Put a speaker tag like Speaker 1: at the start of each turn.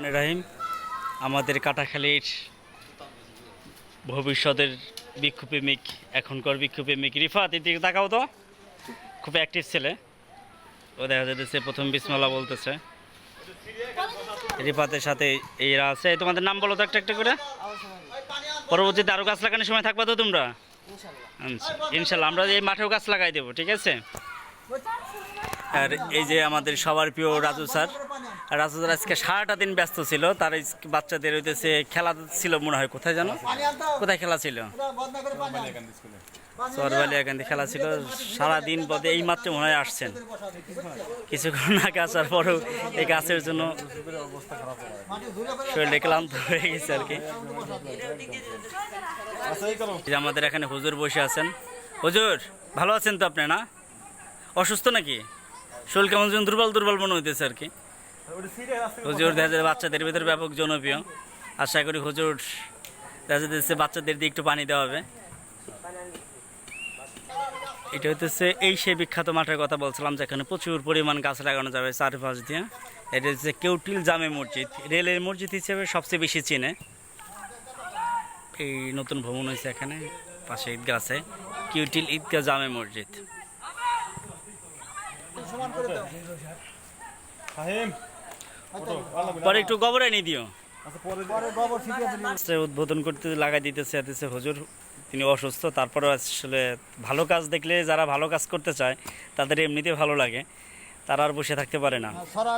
Speaker 1: মানে রাহিম। আমাদের কাটাখালীর ভবিষ্যতের বিক্ষুপ্রেমিক এখনকার বিক্ষুপ্রেমিক রিফাত, এদিকে তাকাও তো। খুব অ্যাক্টিভ ছেলে। ও দেখা যাচ্ছে প্রথম বিসমাল্লা বলতেছে। রিফাতের সাথে এরা আছে। তোমাদের নাম বলো তো একটা একটা করে। পরবর্তীতে আরও গাছ লাগানোর সময় থাকবা তো তোমরা? আচ্ছা ইনশাল্লাহ। আমরা এই মাঠেও গাছ লাগাই দেবো, ঠিক আছে? আর এই যে আমাদের সবার প্রিয় রাজু স্যার আর রাজু আজকে সারাটা দিন ব্যস্ত ছিল, তার বাচ্চাদের হইতেছে খেলা ছিল মনে হয়, কোথায় জানো? কোথায় খেলা ছিল? চরবালিয়াকান্দি খেলা ছিল, সারাদিন পদে এই মাত্র মনে হয় আসছেন। কিছুক্ষণ আগে আসার পরেও এই গাছের জন্য শরীরে ক্লান্ত হয়ে গেছে আর কি। আমাদের এখানে হুজুর বসে আছেন। হুজুর, ভালো আছেন তো আপনি, না? অসুস্থ নাকি? শরীর কেমন দুর্বল দুর্বল মনে হইতেছে আর কি। হুজুর, দেখা বাচ্চাদের ভিতরে ব্যাপক জনপ্রিয়। আশা করি হুজুর, দেখা যাচ্ছে বাচ্চাদের দিয়ে একটু পানি দেওয়া হবে। এটা হচ্ছে এই সেই বিখ্যাত মাঠের কথা বলছিলাম, যেখানে প্রচুর পরিমাণ গাছ লাগানো যাবে চারপাশ দিয়ে। এটা হচ্ছে কেউটিল জামে মসজিদ। রেলের মসজিদ হিসেবে সবচেয়ে বেশি চিনে। এই নতুন ভ্রমণ হয়েছে এখানে, পাশে ঈদগাহ আছে কিউটিল ঈদগাহ জামে মসজিদ। পরে একটু গোবর এনে দিও।
Speaker 2: আচ্ছা পরে
Speaker 1: উদ্বোধন করতে লাগাই দিতেছে দিতেছে হুজুর তিনি অসুস্থ তারপরে আসলে ভালো কাজ দেখলে যারা ভালো কাজ করতে চায় তাদের এমনিতে ভালো লাগে তারা আর বসে থাকতে পারে না।
Speaker 3: সরা